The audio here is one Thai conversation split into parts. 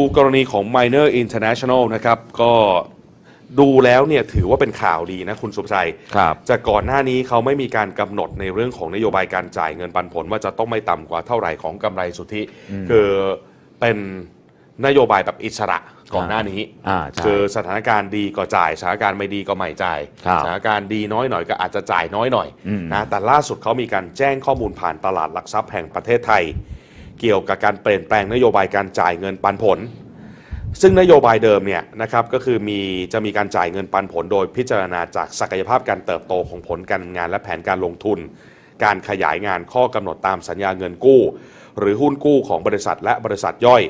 ดูกรณีของ Miner International นะครับ ก็ดูแล้วเนี่ยถือว่าเป็นข่าวดีนะคุณสุภชัยครับจากก่อนหน้านี้เขาไม่มีการกำหนดในเรื่องของนโยบายการจ่ายเงินปันผล ว่าจะต้องไม่ต่ำกว่าเท่าไหร่ของกำไรสุทธิ คือเป็นนโยบายแบบอิสระก่อนหน้านี้อ่าใช่คือสถานการณ์ดีก็จ่ายสถานการณ์ไม่ดีก็ไม่จ่ายครับสถานการณ์ดีน้อยหน่อยก็อาจจะจ่ายน้อยหน่อยอืมนะแต่ล่าสุดเขามีการแจ้งข้อมูลผ่านตลาดหลักทรัพย์แห่งประเทศไทย เกี่ยวกับการเปลี่ยนแปลงนโยบายการจ่ายเงินปันผล ซึ่งนโยบายเดิมเนี่ยนะครับก็คือมีจะมีการจ่ายเงินปันผลโดยพิจารณาจากศักยภาพการเติบโตของผลการงานและแผนการลงทุน การขยายงานข้อกำหนดตามสัญญาเงินกู้ หรือหุ้นกู้ของบริษัทและบริษัทย่อย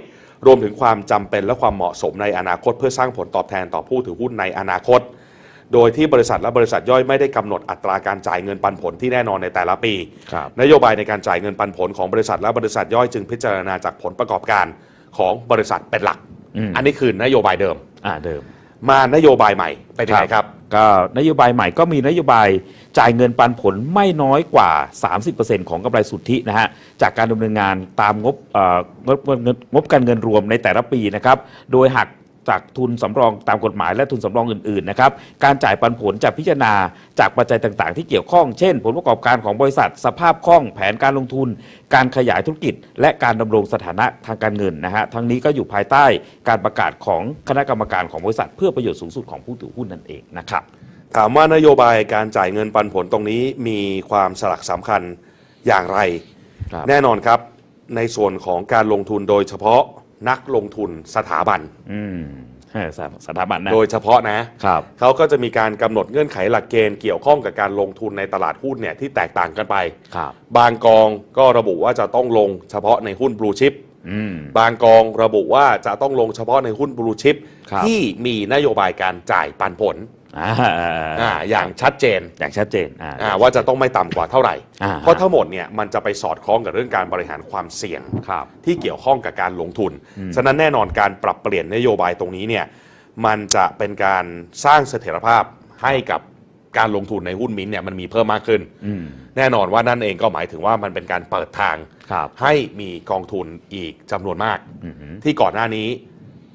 รวมถึงความจำเป็นและความเหมาะสมในอนาคต เพื่อสร้างผลตอบแทนต่อผู้ถือหุ้นในอนาคต โดยที่บริษัทและบริษัทย่อยไม่ได้กำหนดอัตราการจ่ายเงินปันผลที่แน่นอนในแต่ละปีครับนโยบายในการจ่ายเงินปันผลของบริษัทและบริษัทย่อยจึงพิจารณาจากผลประกอบการของบริษัทเป็นหลักอืมอันนี้คือนโยบายเดิมอ่าเดิม มานโยบายใหม่เป็นยังไงครับก็นโยบายใหม่ก็มีนโยบายจ่ายเงินปันผลไม่น้อยกว่า 30%ของกำไรสุทธินะฮะจากการดำเนินงานตามงบเอ่องบเงินงบการเงินรวมในแต่ละปีนะครับ โดยหัก จากทุนสำรองตามกฎหมายและทุนสำรองอื่นๆนะครับการจ่ายปันผลจะพิจารณาจากปัจจัยต่างๆ ที่เกี่ยวข้องเช่น ผลประกอบการของบริษัท สภาพคล่องแผนการลงทุน การขยายธุรกิจ และการดำรงสถานะทางการเงินนะฮะทั้งนี้ก็อยู่ภายใต้การประกาศของคณะกรรมการของบริษัท เพื่อประโยชน์สูงสุดของผู้ถือหุ้นนั่นเองนะครับถามว่านโยบายการจ่ายเงินปันผลตรงนี้มีความสลักสำคัญอย่างไรครับแน่นอนครับในส่วนของการลงทุนโดยเฉพาะ นักลงทุนสถาบัน อืมเออสถสถาบันนะโดยเฉพาะนะ ครับ เขาก็จะมีการกำหนดเงื่อนไขหลักเกณฑ์เกี่ยวข้องกับการลงทุนในตลาดหุ้นเนี่ยที่แตกต่างกันไป ครับ บางกองก็ระบุว่าจะต้องลงเฉพาะในหุ้นบลูชิปอืม บางกองระบุว่าจะต้องลงเฉพาะในหุ้นบลูชิปครับ ที่มีนโยบายการจ่ายปันผล อ่าอ่าอย่างชัดเจนอย่างชัดเจนอ่าอ่าว่าจะต้องไม่ต่ำกว่าเท่าไหร่อ่าเพราะทั้งหมดเนี่ยมันจะไปสอดคล้องกับเรื่องการบริหารความเสี่ยงครับที่เกี่ยวข้องกับการลงทุน ฉะนั้นแน่นอนการปรับเปลี่ยนนโยบายตรงนี้เนี่ยมันจะเป็นการสร้างเสถียรภาพให้กับการลงทุนในหุ้นมิ้นท์เนี่ยมันมีเพิ่มมากขึ้นอืมแน่นอนว่านั่นเองก็หมายถึงว่ามันเป็นการเปิดทางครับให้มีกองทุนอีกจำนวนมากอือหือที่ก่อนหน้านี้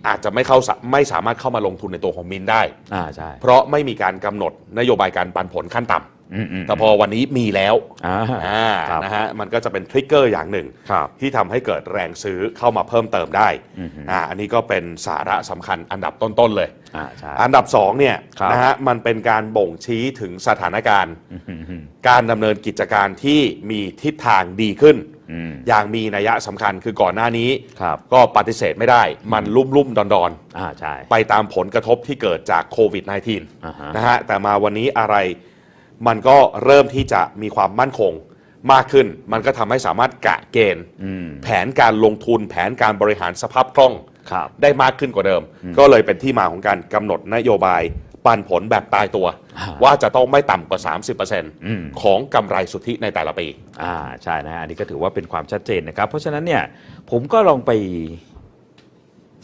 อาจจะไม่เข้าสะไม่สามารถเข้ามาลงทุนในตัวของมินท์ได้ อ่าใช่เพราะไม่มีการกำหนดนโยบายการปันผลขั้นต่ำอืมอืมแต่พอวันนี้มีแล้วอ่า อ่าครับ นะฮะมันก็จะเป็นทริกเกอร์อย่างหนึ่ง ครับ ที่ทำให้เกิดแรงซื้อเข้ามาเพิ่มเติมได้อือฮึ อ่าอันนี้ก็เป็นสาระสำคัญอันดับต้น ๆ เลย อ่าใช่ อันดับ 2 เนี่ยครับ นะฮะมันเป็นการบ่งชี้ถึงสถานการณ์ อืมอืมอืมการดำเนินกิจการที่มีทิศทางดีขึ้น อืมอย่างมีนัยสำคัญคือก่อนหน้านี้ครับก็ปฏิเสธไม่ได้ มันลุ่มลุ่มๆดอนดอนอ่าใช่ๆไปตามผลกระทบที่เกิดจากโควิด -19 อ่าฮะนะฮะแต่มาวันนี้อะไรมันก็เริ่มที่จะมีความมั่นคงมากขึ้น มันก็ทำให้สามารถกะเกณฑ์อืมแผนการลงทุนแผนการบริหารสภาพคล่องครับได้มากขึ้นกว่าเดิม ก็เลยเป็นที่มาของการกำหนดนโยบาย ปันผลแบบตายตัวอ่าว่าจะต้องไม่ต่ำกว่าอืม30%ของกำไรสุทธิในแต่ละปีอ่าใช่นะฮะอันนี้ก็ถือว่าเป็นความชัดเจนนะครับ เพราะฉะนั้นเนี่ยผมก็ลองไป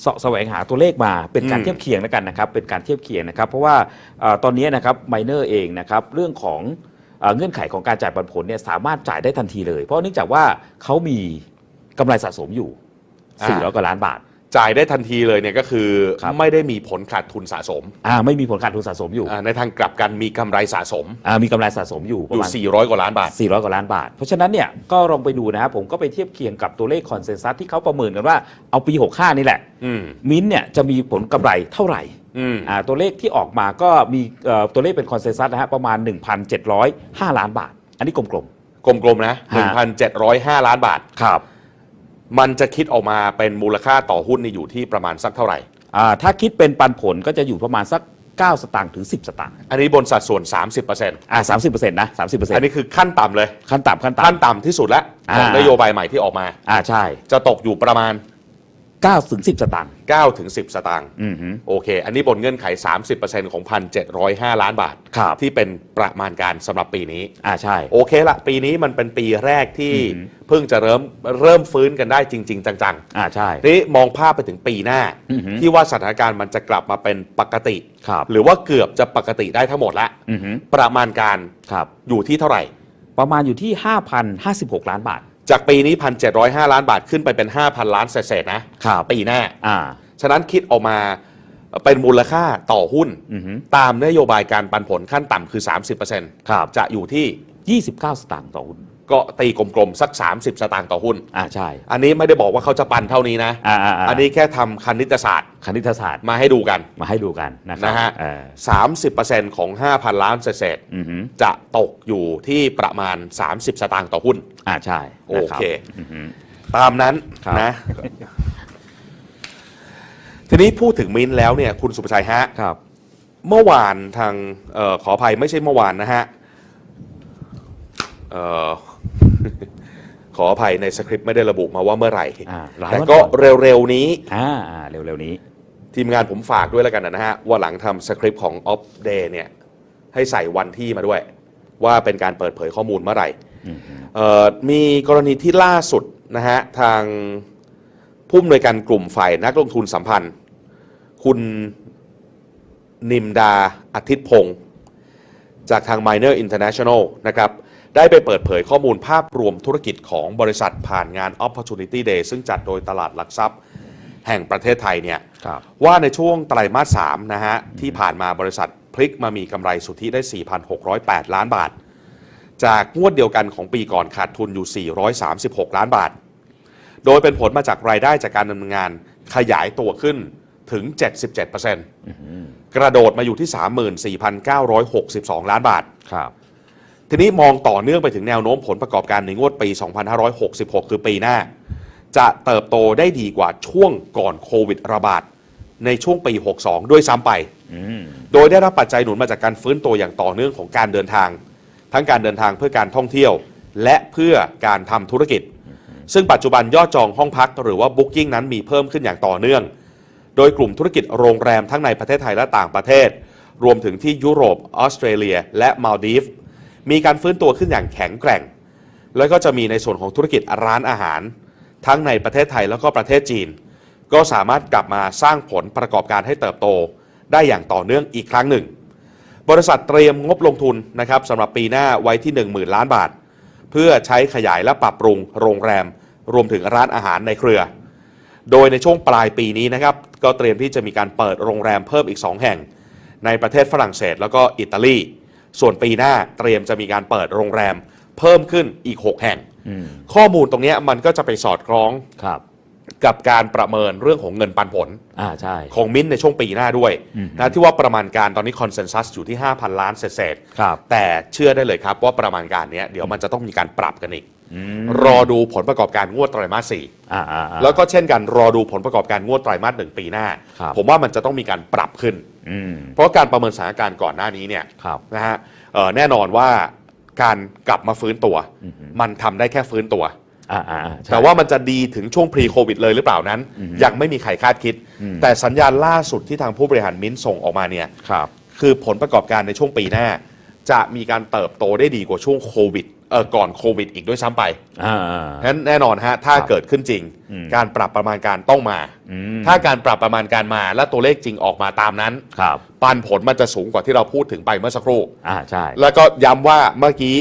เสาะแสวงหาตัวเลขมาเป็นการอืมเทียบเคียงแล้วกันนะครับ เป็นการเทียบเคียงนะครับ เพราะว่าเอ่อตอนนี้นะครับไมเนอร์เองนะครับเรื่องของเอ่อเงื่อนไขของการจ่ายปันผลเนี่ยสามารถจ่ายได้ทันทีเลย เพราะเนื่องจากว่าเขามีกำไรสะสมอยู่400กว่าล้านบาท จ่ายได้ทันทีเลยเนี่ยก็คือครับ ไม่ได้มีผลขาดทุนสะสมอ่าไม่มีผลขาดทุนสะสมอยู่อ่าในทางกลับกันมีกำไรสะสมอ่ามีกำไรสะสมอยู่ปอระยู่ มาณ 400 กว่าล้านบาท 400 กว่าล้านบาท เพราะฉะนั้นเนี่ยก็ลองไปดูนะครับผมก็ไปเทียบเคียงกับตัวเลขคอนเซนแซสที่เขาประเมินกันว่าเอาปี 65 นี่แหละ อืมมิ้นท์เนี่ยจะมีผลกำไรเท่าไหร่อืมอ่าตัวเลขที่ออกมาก็มีเอ่อตัวเลขเป็นคอนเซนแซสนะฮะประมาณ 1,705 ล้านบาท อันนี้กลมกลมๆนะ ฮะ 1,705 ล้านบาทๆครับ มันจะคิดออกมาเป็นมูลค่าต่อหุ้นนี่อยู่ที่ประมาณสักเท่าไหร่ อ่าถ้าคิดเป็นปันผลก็จะอยู่ประมาณสัก 9 สตางค์ถึง 10 สตางค์อันนี้บนสัดส่วน 30%อ่า30%นะ30%อันนี้คือขั้นต่ำเลย ขั้นต่ำขั้นขั้นต่ำ ต่ำที่สุดแล้วของอ่าน นโยบายใหม่ที่ออกมา อ่าใช่ จะตกอยู่ประมาณ 9ถึง10 สตางค์ 9ถึง10 สตางค์อือฮึโอเค อันนี้บนเงื่อนไข 30%ของ 1,705 ล้านบาท ครับ ที่เป็นประมาณการสำหรับปีนี้ อ่าใช่ โอเคละปีนี้มันเป็นปีแรกที่อือหือเพิ่งจะเริ่มเริ่มฟื้นกันได้จริง ๆ จังอ่าใช่ ๆนี่มองภาพไปถึงปีหน้า อือหือที่ว่าสถานการณ์มันจะกลับมาเป็นปกติ ครับ หรือว่าเกือบจะปกติได้ทั้งหมดละอือฮึประมาณการครับ อยู่ที่เท่าไหร่ ประมาณอยู่ที่ 5,056 ล้านบาท จากปีนี้ 1,705 ล้านบาทขึ้นไปเป็น 5,000 ล้านเศษๆนะครับปีหน้า อ่า ฉะนั้นคิดออกมาเป็นมูลค่าต่อหุ้น อือฮึ ตามนโยบายการปันผลขั้นต่ำคือ 30%ครับ จะอยู่ที่ 29 สตางค์ต่อหุ้น ก็ตีกลมๆ สัก 30 สตางค์ต่อหุ้น อ่าใช่อันนี้ไม่ได้บอกว่าเขาจะปันเท่านี้นะ อ่าอ่าอันนี้แค่ทำคณิตศาสตร์คณิตศาสตร์มาให้ดูกันมาให้ดูกันนะครันะฮะเออ30%ของ 5,000 ล้านเศษอือฮึๆจะตกอยู่ที่ประมาณ 30 สตางค์ต่อหุ้น อ่าใช่โอนะครับเค อือฮึตามนั้นครับ นะ ทีนี้พูดถึงมิ้นท์แล้วเนี่ยคุณสุภชัยฮะ ครับ เมื่อวานทางเออขออภัยไม่ใช่เมื่อวานนะฮะเอ่อ ขออภัยในสคริปต์ไม่ได้ระบุมาว่าเมื่อไหร่ อ่าหลายแต่วันก็ก่อนเร็วๆนี้ อ่าอ่าเร็วๆนี้ ทีมงานผมฝากด้วยแล้วกันนะฮะ ว่าหลังทำสคริปต์ของ Off Day เนี่ย ให้ใส่วันที่มาด้วย ว่าเป็นการเปิดเผยข้อมูลเมื่อไหร่อืม เอ่อมีกรณีที่ล่าสุดนะฮะ ทางผู้อำนวยการกลุ่มฝ่ายนักลงทุนสัมพันธ์ คุณนิมดาอาทิตย์พงศ์จากทาง Miner International นะครับ ได้ไปเปิดเผยข้อมูลภาพรวมธุรกิจของบริษัทผ่านงาน Opportunity Day ซึ่งจัดโดยตลาดหลักทรัพย์แห่งประเทศไทยเนี่ยครับว่าในช่วงไตรมาส3นะฮะที่ผ่านมาบริษัทพลิกมามีกำไรสุทธิได้ 4,608 ล้านบาท จากงวดเดียวกันของปีก่อนขาดทุนอยู่ 436 ล้านบาท โดยเป็นผลมาจากรายได้จากการดำเนินงานขยายตัวขึ้นถึง 77%กระโดดมาอยู่ที่ 34,962 ล้านบาทครับ ทีนี้มองต่อเนื่องไปถึงแนวโน้มผลประกอบการในงวดปี 2566 คือปีหน้า จะเติบโตได้ดีกว่าช่วงก่อนโควิดระบาดในช่วงปี 62 ด้วยซ้ำไปอืมโดยได้รับปัจจัยหนุนมาจากการฟื้นตัวอย่างต่อเนื่องของการเดินทาง ทั้งการเดินทางเพื่อการท่องเที่ยว และเพื่อการทำธุรกิจ ซึ่งปัจจุบันยอดจองห้องพักหรือว่า Booking นั้นมีเพิ่มขึ้นอย่างต่อเนื่อง โดยกลุ่มธุรกิจโรงแรมทั้งในประเทศไทยและต่างประเทศ รวมถึงที่ยุโรป ออสเตรเลีย และมาลดีฟส์ มีการฟื้นตัวขึ้นอย่างแข็งแกร่ง แล้วก็จะมีในส่วนของธุรกิจร้านอาหาร ทั้งในประเทศไทยแล้วก็ประเทศจีน ก็สามารถกลับมาสร้างผลประกอบการให้เติบโต ได้อย่างต่อเนื่องอีกครั้งหนึ่ง บริษัทเตรียมงบลงทุนนะครับสำหรับปีหน้าไว้ที่ 10,000 ล้านบาท เพื่อใช้ขยายและปรับปรุงโรงแรม รวมถึงร้านอาหารในเครือ โดยในช่วงปลายปีนี้นะครับก็เตรียมที่จะมีการเปิดโรงแรมเพิ่มอีก 2 แห่ง ในประเทศฝรั่งเศสแล้วก็อิตาลี ส่วนปีหน้าเตรียมจะมีการเปิดโรงแรม เพิ่มขึ้นอีก 6 แห่ง อืมข้อมูลตรงเนี้ยมันก็จะไปสอดคล้องครับกับการประเมินเรื่องของเงินปันผล อ่าใช่ ของมิ้นท์ในช่วงปีหน้าด้วยอืม นะที่ว่าประมาณการตอนนี้คอนเซนแซสอยู่ที่ 5,000 ล้านเศษๆครับแต่เชื่อได้เลยครับว่าประมาณการเนี้ยเดี๋ยวมันจะต้องมีการปรับกันอีกอืม รอดูผลประกอบการงวดไตรมาสสี่อ่าอ่าอ่า แล้วก็เช่นกันรอดูผลประกอบการงวดไตรมาสหนึ่งปีหน้า ครับ ผมว่ามันจะต้องมีการปรับขึ้น อืมเพราะการประเมินสถานการณ์ก่อนหน้านี้เนี่ยครับ นะฮะเอ่อแน่นอนว่าการกลับมาฟื้นตัวมันทำได้แค่ฟื้นตัว อ่าอ่าอ่าใช่ แต่ว่ามันจะดีถึงช่วง pre covid เลยหรือเปล่านั้นยังไม่มีใครคาดคิดแต่สัญญาณล่าสุดที่ทางผู้บริหารมิ้นท์ส่งออกมาเนี่ย ครับ คือผลประกอบการในช่วงปีหน้า จะมีการเติบโตได้ดีกว่าช่วงโควิด เออก่อนโควิดอีกด้วยซ้ำไปอ่าอ่างั้นแน่นอนฮะถ้าครับเกิดขึ้นจริง อืม การปรับประมาณการต้องมา อืมถ้าการปรับประมาณการมาและตัวเลขจริงออกมาตามนั้น ครับปันผลมันจะสูงกว่าที่เราพูดถึงไปเมื่อสักครู่ อ่าใช่แล้วก็ย้ำว่าเมื่อกี้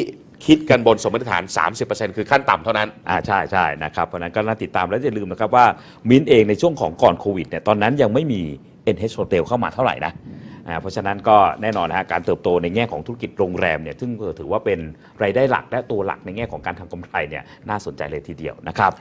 คิดกันบนสมมติฐาน 30%คือขั้นต่ำเท่านั้น อ่าใช่ใช่นะครับเพราะฉะนั้นก็น่าติดตามและอย่าลืมนะครับว่ามิ้นท์เองในช่วงของก่อนโควิดเนี่ยตอนนั้นยังไม่มี NH Hotel เข้ามาเท่าไหร่นะอ่า เพราะฉะนั้นก็แน่นอนนะฮะการเติบโตในแง่ของธุรกิจโรงแรมเนี่ยซึ่งถือว่าเป็นรายได้หลักและตัวหลักในแง่ของการทำกำไรเนี่ยน่าสนใจเลยทีเดียวนะครับ